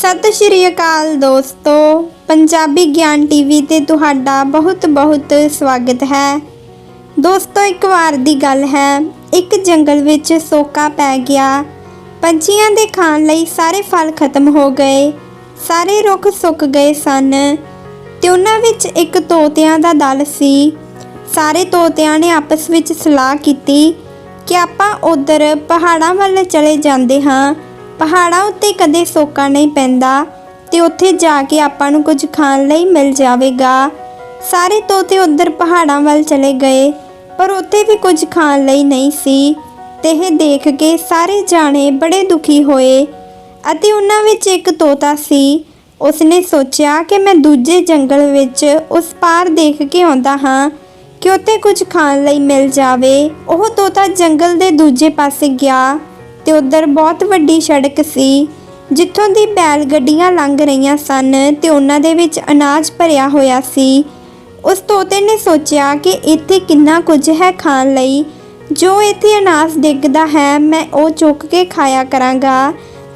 ਸਤਿ ਸ਼੍ਰੀ ਅਕਾਲ ਦੋਸਤੋ, ਪੰਜਾਬੀ ਗਿਆਨ ਟੀਵੀ ਤੇ ਤੁਹਾਡਾ ਬਹੁਤ-ਬਹੁਤ ਸਵਾਗਤ ਹੈ। ਦੋਸਤੋ, ਇੱਕ ਵਾਰ ਦੀ ਗੱਲ ਹੈ, ਇੱਕ ਜੰਗਲ ਵਿੱਚ ਸੋਕਾ ਪੈ ਗਿਆ। ਪੰਛੀਆਂ ਦੇ ਖਾਣ ਲਈ ਸਾਰੇ ਫਲ ਖਤਮ ਹੋ ਗਏ, ਸਾਰੇ ਰੁੱਖ ਸੁੱਕ ਗਏ ਸਨ ਤੇ ਉਹਨਾਂ ਵਿੱਚ ਇੱਕ ਤੋਤਿਆਂ ਦਾ ਦਲ ਸੀ। ਸਾਰੇ ਤੋਤਿਆਂ ਨੇ ਆਪਸ ਵਿੱਚ ਸਲਾਹ ਕੀਤੀ ਕਿ ਆਪਾਂ ਉਧਰ ਪਹਾੜਾਂ ਵੱਲ ਚਲੇ ਜਾਂਦੇ ਹਾਂ ਪਹਾੜਾਂ ਉੱਤੇ ਕਦੇ ਸੋਕਾ ਨਹੀਂ ਪੈਂਦਾ ਤੇ ਉੱਥੇ ਜਾ ਕੇ ਆਪਾਂ ਨੂੰ ਕੁਝ ਖਾਣ ਲਈ ਮਿਲ ਜਾਵੇਗਾ। ਸਾਰੇ ਤੋਤੇ ਉੱਧਰ ਪਹਾੜਾਂ ਵੱਲ ਚਲੇ ਗਏ, ਪਰ ਉੱਥੇ ਵੀ ਕੁਝ ਖਾਣ ਲਈ ਨਹੀਂ ਸੀ ਤੇ ਇਹ ਦੇਖ ਕੇ ਸਾਰੇ ਜਾਣੇ ਬੜੇ ਦੁਖੀ ਹੋਏ ਅਤੇ ਉਹਨਾਂ ਵਿੱਚ ਇੱਕ ਤੋਤਾ ਸੀ। ਉਸਨੇ ਸੋਚਿਆ ਕਿ ਮੈਂ ਦੂਜੇ ਜੰਗਲ ਵਿੱਚ ਉਸ ਪਾਰ ਦੇਖ ਕੇ ਆਉਂਦਾ ਹਾਂ ਕਿ ਉੱਥੇ ਕੁਝ ਖਾਣ ਲਈ ਮਿਲ ਜਾਵੇ। ਉਹ ਤੋਤਾ ਜੰਗਲ ਦੇ ਦੂਜੇ ਪਾਸੇ ਗਿਆ ਤੇ ਉਧਰ ਬਹੁਤ ਵੱਡੀ ਸੜਕ ਸੀ, ਜਿੱਥੋਂ ਦੀ ਬੈਲ ਗੱਡੀਆਂ ਲੰਘ ਰਹੀਆਂ ਸਨ ਤੇ ਉਹਨਾਂ ਦੇ ਵਿੱਚ ਅਨਾਜ ਭਰਿਆ ਹੋਇਆ ਸੀ। ਉਸ ਤੋਤੇ ਨੇ ਸੋਚਿਆ ਕਿ ਇੱਥੇ ਕਿੰਨਾ ਕੁਝ ਹੈ ਖਾਣ ਲਈ। ਜੋ ਇੱਥੇ ਅਨਾਜ ਡਿੱਗਦਾ ਹੈ, ਮੈਂ ਉਹ ਚੁੱਕ ਕੇ ਖਾਇਆ ਕਰਾਂਗਾ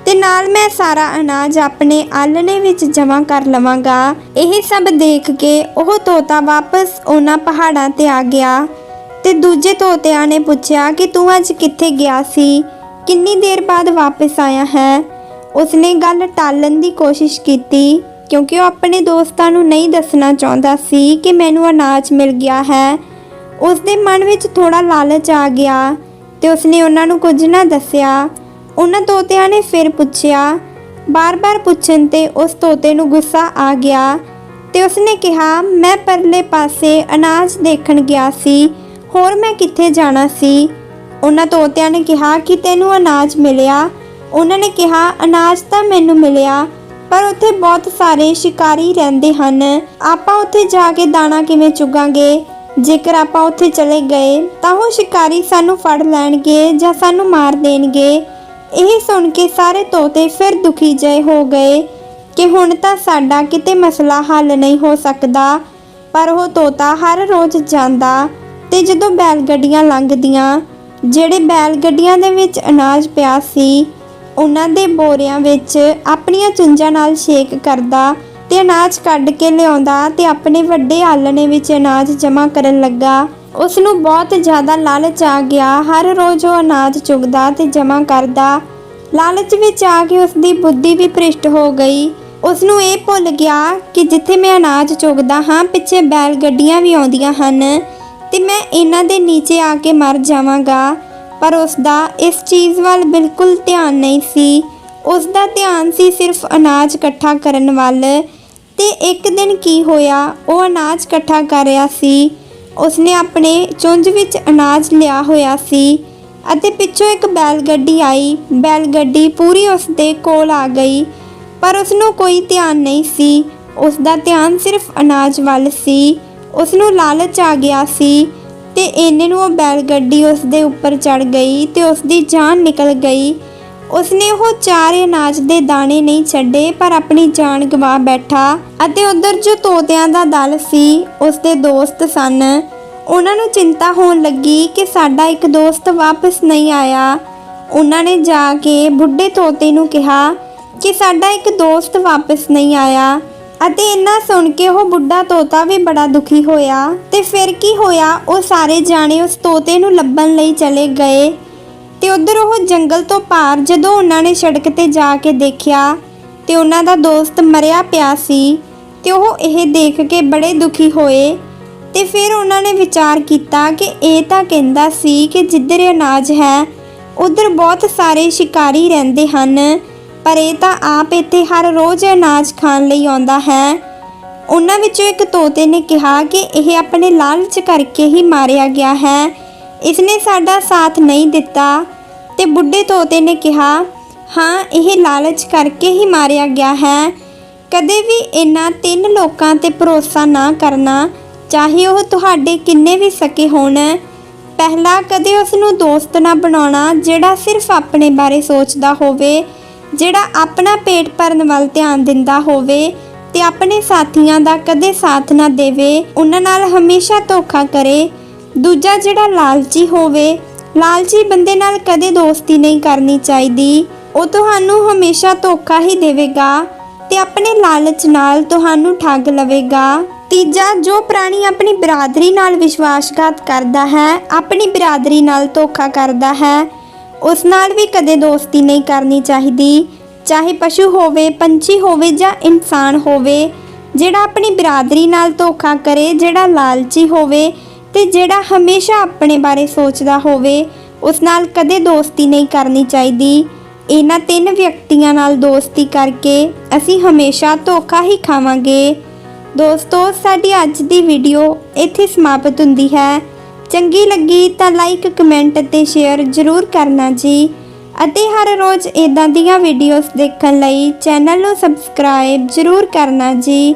ਤੇ ਨਾਲ ਮੈਂ ਸਾਰਾ ਅਨਾਜ ਆਪਣੇ ਆਲਣੇ ਵਿੱਚ ਜਮ੍ਹਾਂ ਕਰ ਲਵਾਂਗਾ। ਇਹ ਸਭ ਦੇਖ ਕੇ ਉਹ ਤੋਤਾ ਵਾਪਸ ਉਹਨਾਂ ਪਹਾੜਾਂ ਤੇ ਆ ਗਿਆ ਤੇ ਦੂਜੇ ਤੋਤਿਆਂ ਨੇ ਪੁੱਛਿਆ ਕਿ ਤੂੰ ਅੱਜ ਕਿੱਥੇ ਗਿਆ ਸੀ? ਕਿੰਨੀ ਦੇਰ ਬਾਅਦ ਵਾਪਸ ਆਇਆ ਹੈ? ਉਸਨੇ ਗੱਲ ਟਾਲਣ ਦੀ ਕੋਸ਼ਿਸ਼ ਕੀਤੀ, ਕਿਉਂਕਿ ਉਹ ਆਪਣੇ ਦੋਸਤਾਂ ਨੂੰ ਨਹੀਂ ਦੱਸਣਾ ਚਾਹੁੰਦਾ ਸੀ ਕਿ ਮੈਨੂੰ ਅਨਾਜ ਮਿਲ ਗਿਆ ਹੈ। ਉਸਦੇ ਮਨ ਵਿੱਚ ਥੋੜਾ ਲਾਲਚ ਆ ਗਿਆ ਤੇ ਉਸਨੇ ਉਹਨਾਂ ਨੂੰ ਕੁਝ ਨਾ ਦੱਸਿਆ। ਉਹਨਾਂ ਤੋਤਿਆਂ ਨੇ ਫਿਰ ਪੁੱਛਿਆ। ਬਾਰ-ਬਾਰ ਪੁੱਛਣ ਤੇ ਉਸ ਤੋਤੇ ਨੂੰ ਗੁੱਸਾ ਆ ਗਿਆ ਤੇ ਉਸਨੇ ਕਿਹਾ, ਮੈਂ ਪਰਲੇ ਪਾਸੇ ਅਨਾਜ ਦੇਖਣ ਗਿਆ ਸੀ। ਹੋਰ ਮੈਂ ਕਿੱਥੇ ਜਾਣਾ ਸੀ? ਉਹਨਾਂ ਤੋਤਿਆਂ ਨੇ ਕਿਹਾ ਕਿ ਤੈਨੂੰ ਅਨਾਜ ਮਿਲਿਆ। ਉਹਨਾਂ ਨੇ ਕਿਹਾ, ਅਨਾਜ ਤਾਂ ਮੈਨੂੰ ਮਿਲਿਆ, ਪਰ ਉੱਥੇ ਬਹੁਤ ਸਾਰੇ ਸ਼ਿਕਾਰੀ ਰਹਿੰਦੇ ਹਨ। ਆਪਾਂ ਉੱਥੇ ਜਾ ਕੇ ਦਾਣਾ ਕਿਵੇਂ ਚੁਗਾਂਗੇ? ਜੇਕਰ ਆਪਾਂ ਉੱਥੇ ਚਲੇ ਗਏ, ਤਾਂ ਉਹ ਸ਼ਿਕਾਰੀ ਸਾਨੂੰ ਫੜ ਲੈਣਗੇ ਜਾਂ ਸਾਨੂੰ ਮਾਰ ਦੇਣਗੇ। ਇਹ ਸੁਣ ਕੇ ਸਾਰੇ ਤੋਤੇ ਫਿਰ ਦੁਖੀ ਜਏ ਹੋ ਗਏ ਕਿ ਹੁਣ ਤਾਂ ਸਾਡਾ ਕਿਤੇ ਮਸਲਾ ਹੱਲ ਨਹੀਂ ਹੋ ਸਕਦਾ, ਪਰ ਉਹ ਤੋਤਾ ਹਰ ਰੋਜ਼ ਜਾਂਦਾ ਤੇ ਜਦੋਂ ਬੈਲ ਗੱਡੀਆਂ ਲੰਘਦੀਆਂ ਜਿਹੜੇ ਬੈਲ ਗੱਡੀਆਂ ਦੇ ਵਿੱਚ ਅਨਾਜ ਪਿਆ ਸੀ, ਉਹਨਾਂ ਦੇ ਬੋਰਿਆਂ ਵਿੱਚ ਆਪਣੀਆਂ ਚੁੰਝਾਂ ਨਾਲ ਛੇਕ ਕਰਦਾ ਤੇ ਅਨਾਜ ਕੱਢ ਕੇ ਲਿਆਉਂਦਾ ਤੇ ਆਪਣੇ ਵੱਡੇ ਆਲਣੇ ਵਿੱਚ ਅਨਾਜ ਜਮ੍ਹਾਂ ਕਰਨ ਲੱਗਾ। ਉਸ ਨੂੰ ਬਹੁਤ ਜ਼ਿਆਦਾ ਲਾਲਚ ਆ ਗਿਆ। ਹਰ ਰੋਜ਼ ਉਹ ਅਨਾਜ ਚੁਗਦਾ ਤੇ ਜਮ੍ਹਾਂ ਕਰਦਾ। ਲਾਲਚ ਵਿੱਚ ਆ ਕੇ ਉਸ ਦੀ ਬੁੱਧੀ ਵੀ ਭ੍ਰਿਸ਼ਟ ਹੋ ਗਈ। ਉਸ ਨੂੰ ਇਹ ਭੁੱਲ ਗਿਆ ਕਿ ਜਿੱਥੇ ਮੈਂ ਅਨਾਜ ਚੁਗਦਾ ਹਾਂ, ਪਿੱਛੇ ਬੈਲ ਗੱਡੀਆਂ ਵੀ ਆਉਂਦੀਆਂ ਹਨ। ਤੇ ਮੈਂ ਇਹਨਾਂ ਦੇ ਨੀਚੇ ਆ ਕੇ ਮਰ ਜਾਵਾਂਗਾ। ਪਰ ਉਸ ਦਾ ਇਸ ਚੀਜ਼ ਵੱਲ ਬਿਲਕੁਲ ਧਿਆਨ ਨਹੀਂ ਸੀ। ਉਸ ਦਾ ਧਿਆਨ ਸੀ ਸਿਰਫ ਅਨਾਜ ਇਕੱਠਾ ਕਰਨ ਵੱਲ। ਤੇ ਇੱਕ ਦਿਨ ਕੀ ਹੋਇਆ, ਉਹ ਅਨਾਜ ਇਕੱਠਾ ਕਰ ਰਿਹਾ ਸੀ। ਉਸਨੇ ਆਪਣੇ ਚੁੰਝ ਵਿੱਚ ਅਨਾਜ ਲਿਆ ਹੋਇਆ ਸੀ ਅਤੇ ਪਿੱਛੋਂ ਇੱਕ ਬੈਲ ਗੱਡੀ ਆਈ। ਬੈਲ ਗੱਡੀ ਪੂਰੀ ਉਸ ਦੇ ਕੋਲ ਆ ਗਈ, ਪਰ ਉਸ ਨੂੰ ਕੋਈ ਧਿਆਨ ਨਹੀਂ ਸੀ। ਉਸ ਦਾ ਧਿਆਨ ਸਿਰਫ ਅਨਾਜ ਵੱਲ ਸੀ। ਉਸ ਨੂੰ ਲਾਲਚ ਆ ਗਿਆ ਸੀ ਤੇ ਇੰਨੇ ਨੂੰ ਉਹ ਬੈਲ ਗੱਡੀ ਉਸ ਦੇ ਉੱਪਰ ਚੜ ਗਈ ਤੇ ਉਸ ਦੀ ਜਾਨ ਨਿਕਲ ਗਈ। ਉਸਨੇ ਉਹ ਚਾਰ ਅਨਾਜ ਦੇ ਦਾਣੇ ਨਹੀਂ ਛੱਡੇ, ਪਰ ਆਪਣੀ ਜਾਨ ਗਵਾ ਬੈਠਾ ਅਤੇ ਉਧਰ ਜੋ ਤੋਤਿਆਂ ਦਾ ਦਲ ਸੀ, ਉਸ ਦੇ ਦੋਸਤ ਸਨ। ਉਹਨਾਂ ਨੂੰ ਚਿੰਤਾ ਹੋਣ ਲੱਗੀ ਕਿ ਸਾਡਾ ਇੱਕ ਦੋਸਤ ਵਾਪਸ ਨਹੀਂ ਆਇਆ। ਉਹਨਾਂ ਨੇ ਜਾ ਕੇ ਬੁੱਢੇ ਤੋਤੇ ਨੂੰ ਕਿਹਾ ਕਿ ਸਾਡਾ ਇੱਕ ਦੋਸਤ ਵਾਪਸ ਨਹੀਂ ਆਇਆ। ਅਤੇ ਇਹਨਾਂ ਸੁਣ ਕੇ ਉਹ ਬੁੱਢਾ ਤੋਤਾ ਵੀ ਬੜਾ ਦੁਖੀ ਹੋਇਆ ਤੇ ਫਿਰ ਕੀ ਹੋਇਆ, ਉਹ ਸਾਰੇ ਜਾਣੇ ਉਸ ਤੋਤੇ ਨੂੰ ਲੱਭਣ ਲਈ ਚਲੇ ਗਏ ਤੇ ਉਧਰ ਉਹ ਜੰਗਲ ਤੋਂ ਪਾਰ ਜਦੋਂ ਉਹਨਾਂ ਨੇ ਸੜਕ ਤੇ ਜਾ ਕੇ ਦੇਖਿਆ ਤੇ ਉਹਨਾਂ ਦਾ ਦੋਸਤ ਮਰਿਆ ਪਿਆ ਸੀ ਤੇ ਉਹ ਇਹ ਦੇਖ ਕੇ ਬੜੇ ਦੁਖੀ ਹੋਏ ਤੇ ਫਿਰ ਉਹਨਾਂ ਨੇ ਵਿਚਾਰ ਕੀਤਾ ਕਿ ਇਹ ਤਾਂ ਕਹਿੰਦਾ ਸੀ ਕਿ ਜਿੱਧਰ ਅਨਾਜ ਹੈ, ਉਧਰ ਬਹੁਤ ਸਾਰੇ ਸ਼ਿਕਾਰੀ ਰਹਿੰਦੇ ਹਨ ਪਰ ਇਹ ਤਾਂ ਆਪ ਇੱਥੇ ਹਰ ਰੋਜ਼ ਅਨਾਜ ਖਾਣ ਲਈ ਆਉਂਦਾ ਹੈ। ਉਹਨਾਂ ਵਿੱਚੋਂ ਇੱਕ ਤੋਤੇ ਨੇ ਕਿਹਾ ਕਿ ਇਹ ਆਪਣੇ ਲਾਲਚ ਕਰਕੇ ਹੀ ਮਾਰਿਆ ਗਿਆ ਹੈ। ਇਸਨੇ ਸਾਡਾ ਸਾਥ ਨਹੀਂ ਦਿੱਤਾ ਤੇ ਬੁੱਢੇ ਤੋਤੇ ਨੇ ਕਿਹਾ, ਹਾਂ, ਇਹ ਲਾਲਚ ਕਰਕੇ ਹੀ ਮਾਰਿਆ ਗਿਆ ਹੈ। ਕਦੇ ਵੀ ਇਹਨਾਂ ਤਿੰਨ ਲੋਕਾਂ ਤੇ ਭਰੋਸਾ ਨਾ ਕਰਨਾ। ਚਾਹੇ ਉਹ ਤੁਹਾਡੇ ਕਿੰਨੇ ਵੀ ਸਕੇ ਹੋਣ। ਪਹਿਲਾ ਕਦੇ ਉਸ ਨੂੰ ਦੋਸਤ ਨਾ ਬਣਾਉਣਾ ਜਿਹੜਾ ਸਿਰਫ ਆਪਣੇ ਬਾਰੇ ਸੋਚਦਾ ਹੋਵੇ। ਜਿਹੜਾ ਆਪਣਾ ਪੇਟ ਭਰਨ ਵੱਲ ਧਿਆਨ ਦਿੰਦਾ ਹੋਵੇ ਤੇ ਆਪਣੇ ਸਾਥੀਆਂ ਦਾ ਕਦੇ ਸਾਥ ਨਾ ਦੇਵੇ, ਉਹਨਾਂ ਨਾਲ ਹਮੇਸ਼ਾ ਧੋਖਾ ਕਰੇ। ਦੂਜਾ ਜਿਹੜਾ ਲਾਲਚੀ ਹੋਵੇ, ਲਾਲਚੀ ਬੰਦੇ ਨਾਲ ਕਦੇ ਦੋਸਤੀ ਨਹੀਂ ਕਰਨੀ ਚਾਹੀਦੀ। ਉਹ ਤੁਹਾਨੂੰ ਹਮੇਸ਼ਾ ਧੋਖਾ ਹੀ ਦੇਵੇਗਾ ਤੇ ਆਪਣੇ ਲਾਲਚ ਨਾਲ ਤੁਹਾਨੂੰ ਠੱਗ ਲਵੇਗਾ। ਤੀਜਾ, ਜੋ ਪ੍ਰਾਣੀ ਆਪਣੀ ਬਰਾਦਰੀ ਨਾਲ ਵਿਸ਼ਵਾਸਘਾਤ ਕਰਦਾ ਹੈ, ਆਪਣੀ ਬਰਾਦਰੀ ਨਾਲ ਧੋਖਾ ਕਰਦਾ ਹੈ ਉਸ ਨਾਲ ਵੀ ਕਦੇ ਦੋਸਤੀ ਨਹੀਂ ਕਰਨੀ ਚਾਹੀਦੀ। ਚਾਹੇ ਪਸ਼ੂ ਹੋਵੇ, ਪੰਛੀ ਹੋਵੇ ਜਾਂ ਇਨਸਾਨ ਹੋਵੇ, ਜਿਹੜਾ ਆਪਣੀ ਬਰਾਦਰੀ ਨਾਲ ਧੋਖਾ ਕਰੇ, ਜਿਹੜਾ ਲਾਲਚੀ ਹੋਵੇ ਤੇ ਜਿਹੜਾ ਹਮੇਸ਼ਾ ਆਪਣੇ ਬਾਰੇ ਸੋਚਦਾ ਹੋਵੇ, ਉਸ ਨਾਲ ਕਦੇ ਦੋਸਤੀ ਨਹੀਂ ਕਰਨੀ ਚਾਹੀਦੀ। ਇਹਨਾਂ ਤਿੰਨ ਵਿਅਕਤੀਆਂ ਨਾਲ ਦੋਸਤੀ ਕਰਕੇ ਅਸੀਂ ਹਮੇਸ਼ਾ ਧੋਖਾ ਹੀ ਖਾਵਾਂਗੇ। ਦੋਸਤੋ, ਸਾਡੀ ਅੱਜ ਦੀ ਵੀਡੀਓ ਇੱਥੇ ਸਮਾਪਤ ਹੁੰਦੀ ਹੈ। ਚੰਗੀ ਲੱਗੀ ਤਾਂ ਲਾਈਕ ਕਮੈਂਟ ਅਤੇ ਸ਼ੇਅਰ ਜ਼ਰੂਰ ਕਰਨਾ ਜੀ। ਅਤੇ ਹਰ ਰੋਜ਼ ਇਦਾਂ ਦੀਆਂ ਵੀਡੀਓਜ਼ ਦੇਖਣ ਲਈ ਚੈਨਲ ਨੂੰ ਸਬਸਕ੍ਰਾਈਬ ਜ਼ਰੂਰ ਕਰਨਾ ਜੀ।